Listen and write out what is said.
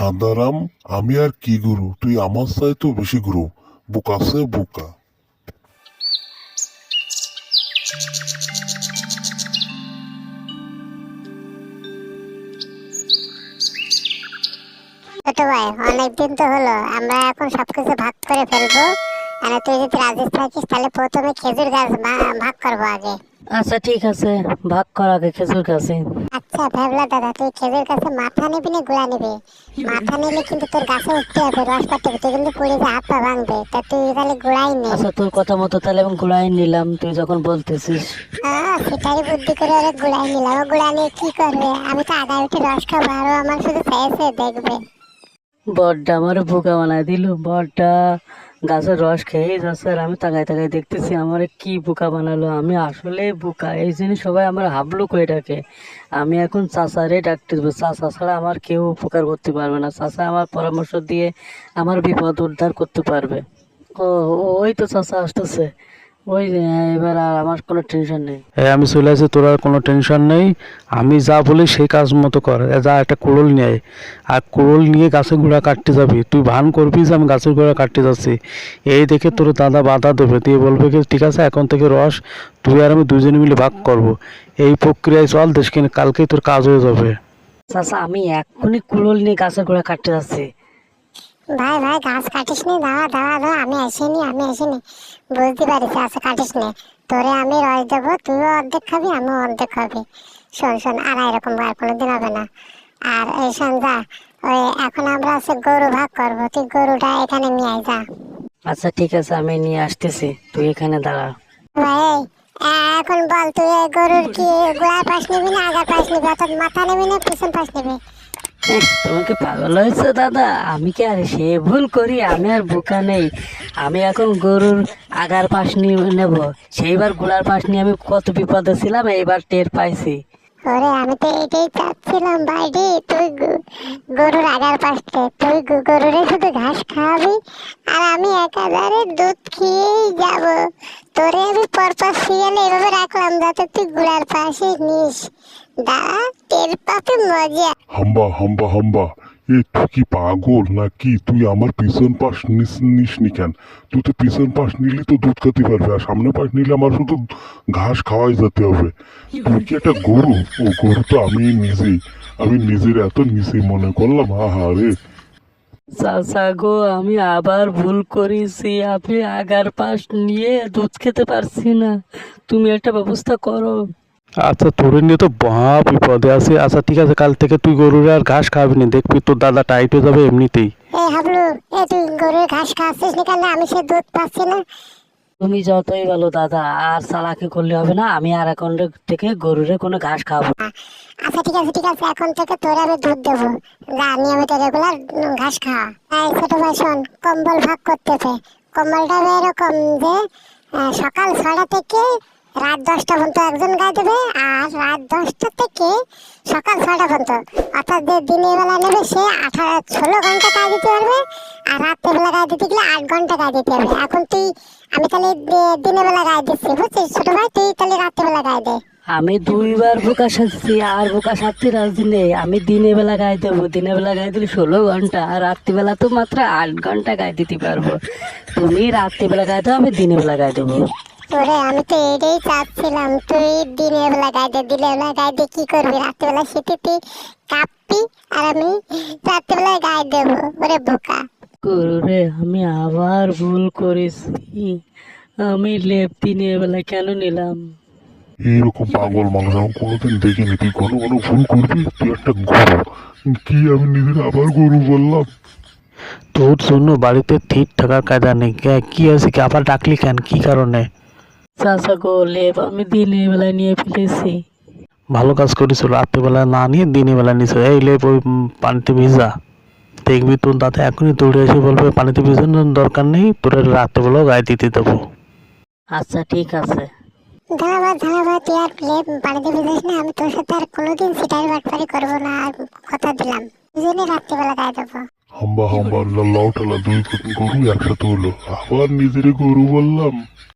হাদারাম আমি আর কি গুরু? তুই আমার চাইতো বেশি গুরু। বোকা সে বোকা। ছোট ভাই অনেকদিন তো হলো। আমরা এখন সবকিছু ভাগ করে ফেলব। মানে তুই যদি রাজি থাকিস, তাহলে প্রথমে খেজুর গাছ ভাগ করব আগে। আচ্ছা ঠিক আছে। ভাগ কর আগে খেজুর গাছে। আচ্ছা ভেবলা দাদা তুই খেজুর গাছে মাথা নিবি না গুড়া নিবি? মাথা নিলে কিন্তু তোর গাছে উঠতে হবে রস পাতে তুই কিন্তু পড়ে যে হাত পা ভাঙবে। তা তুই তাহলে গুড়াই নে। আচ্ছা তোর কথা মতো তাহলে আমি গুড়াই নিলাম তুই যখন বলতেছিস। হ্যাঁ সেটাই বুদ্ধি করে ওরা গুড়াই নিলাম। ও গুড়া নিয়ে কি করবে? আমি তো আগায় উঠে রস খাব আরও আমার শুধু চেয়েছে দেখবে। বড্ডা আমার বোকা বানায় দিল বড্ডা। গাছের রস খেয়ে যাচ্ছে আর আমি তাকায় তাকায় দেখতেছি আমার কি বোকা বানালো। আমি আসলে বোকা। এই জন্য সবাই আমার হাবলু করে ডাকে। আমি এখন চাষারে ডাকতে দেবো। চাষা ছাড়া আমার কেউ উপকার করতে পারবে না। চাষা আমার পরামর্শ দিয়ে আমার বিপদ উদ্ধার করতে পারবে। ও- ওই তো চাষা আসতেছে। ওই এবার আর আমার কোনো টেনশন নেই। এই আমি চলে আসি তোর আর কোনো টেনশন নেই। আমি যা বলি সেই কাজ মতো কর। যা একটা কুড়োল নিয়ে আর কুড়োল নিয়ে গাছের গোড়া কাটতে যাবি। তুই ভান করবি যে আমি গাছের গোড়া কাটতে যাচ্ছি। এই দেখে তোর দাদা বাধা দেবে। দিয়ে বলবে কি ঠিক আছে এখন থেকে রস তুই আর আমি দুজনে মিলে ভাগ করব। এই প্রক্রিয়ায় চল দেশকে কালকেই তোর কাজ হয়ে যাবে। চাচা আমি এক্ষুনি কুড়োল নিয়ে গাছের গোড়া কাটতে যাচ্ছি। ভাই ভাই গাছ কাটিস নি? দাঁড়া দাঁড়া দাঁড়া আমি আসিনি আমি আসিনি বুঝতে পারিস আচ্ছা কাটিস নি। তোরে আমি রস দেবো তুইও অর্ধেক খাবি আমিও অর্ধেক খাবি। শোন শোন আর এরকম আর কোনোদিন হবে না। আর এই শোন যা ওই এখন আমরা আছে গরু ভাগ করব তুই গরুটা এখানে নিয়ে আয় যা। আচ্ছা ঠিক আছে আমি নিয়ে আসতেছি। তুই এখানে দাঁড়া। ভাই এখন বল তুই এই গরুর কি গোড়ার পাশ নিবি না আগার পাশ নিবি অর্থাৎ মাথা নিবি না পিছন পাশ নিবি? এহ, তুমি পাগল হয়েছে দাদা? আমি কি আর সে ভুল করি? আমি আর বোকা নেই। আমি এখন গরুর আগার পাশ নিয়ে নেব। সেইবার গোড়ার পাশ নিয়ে আমি কত বিপদে ছিলাম এইবার টের পাইছি। ওরে, আমি তো এটাই চাচ্ছিলাম বাইরে তুই গরুর আগার পাশে, তুই গরুরে শুধু ঘাস খাওয়াবি, আর আমি একাধারে দুধ খেয়েই যাব। তোরে আমি পরপর সিরিয়ালে এভাবে রাখলাম যাতে তুই গুড়ার পাশে নিস। দাঁড়া, তেল পাবে মজা। হাম্বা হাম্বা হাম্বা। এ তুই কি পাগল নাকি? তুই আমার পিছন পাশ নিস নিস নি কেন? তুই তো পিছন পাশ নিলে তো দুধ খেতে পারবে, আর সামনে পাশ নিলে আমার শুধু ঘাস খাওয়াই যেতে হবে। তুই কি একটা গরু? ও গরু তো আমি নিজেই। আমি নিজের এত নিচে মনে করলাম আহা রে চাচা গো, আমি আবার ভুল করেছি। আমি আগার পাশ নিয়ে দুধ খেতে পারছি না। তুমি একটা ব্যবস্থা করো। আচ্ছা তোর নিয়ে তো মহা বিপদে আছে। আচ্ছা ঠিক আছে কাল থেকে তুই গরুর আর ঘাস খাবি না। দেখবি তোর দাদা টাইট হয়ে যাবে এমনিতেই। এই হাবলু এ তুই গরুর ঘাস খাওয়াচ্ছিস না কেন? আমি সে দুধ পাচ্ছি না। তুমি যতই বলো দাদা আর চালাকি করলে হবে না আমি আর এখন থেকে গরুরে কোনো ঘাস খাব না। আচ্ছা ঠিক আছে ঠিক আছে এখন থেকে তোরে আমি দুধ দেবো। যা নিয়মিত রেগুলার ঘাস খাওয়া। এই ছোট ভাই শোন কম্বল ভাগ করতেছে। কম্বলটা এরকম যে সকাল ছটা থেকে রাত দশটা পর্যন্ত একজন গায়ে দেবে আর রাত দশটা থেকে সকাল ছটা পর্যন্ত। অর্থাৎ যে দিনের বেলা নেবে সে আঠারো ষোলো ঘণ্টা গায়ে দিতে পারবে আর রাত্রে বেলা গায়ে দিতে গেলে আট ঘণ্টা গায়ে দিতে হবে এখন তুই, আমি তাহলে দিনের বেলা গায়ে দিচ্ছি, বুঝছিস? ছোট ভাই, তুই তাহলে রাত্রে বেলা গায়ে দে। আমি দুইবার বোকা সাজছি আর বোকা সাজছি রাজি নেই। আমি দিনের বেলা গায়ে দেবো দিনের বেলা গায়ে দিলে ষোলো ঘণ্টা, আর রাত্রিবেলা তো মাত্র আট ঘণ্টা গায়ে দিতে পারব। তুমি রাত্রিবেলা গায়ে দাও, আমি দিনের বেলা গায়ে দেবো। ওরে আমি তো এটাই চাচ্ছিলাম তুই দিনের বেলা দে দিনের বেলা দিয়ে কি করবি? রাত্রেবেলা শীতে তুই কাঁপবি আর আমি রাত্রেবেলা গায়ে দেবো। ওরে বোকা। রে আমি আবার ভুল করেছি। আমি লেপ দিনের বেলা কেন নিলাম? এইরকম পাগল মানুষ আমি কোনোদিন দেখিনি। তুই ঘন ঘন ভুল করবি? তুই একটা গরু কি আমি নিজের আবার গরু বললাম? তোর জন্য বাড়িতে ঠিক থাকার কায়দা নেই। কে- কি আছে কি আবার ডাকলি কেন? কি কারণে? চাচা গো লেপ আমি দিনের বেলায় নিয়ে ফেলেছি। ভালো কাজ করিস রাত্রিবেলা না নিয়ে দিনের বেলা নিস এই লেপ ওই পানিতে ভিজা। দেখবি তোর দাদা এখনই দৌড়ে এসে বলবে পানিতে ভিজানোর দরকার নেই তোর রাত্রেবেলাও গায়ে দিতে দেবো। আচ্ছা ঠিক আছে। ধারাবাদ ধারাবাদ তুই আর প্লে বাড়িতে ভিজিস না আমি তোর সাথে আর কোনোদিন সিটার বাটপারি করব না আর কথা দিলাম। দুজনে রাত্রিবেলা গায়ে দেবো। হাম্বা হাম্বা লাল্লাও টালা দুই গরু একসাথে হলো। আবার নিজের গরু বললাম।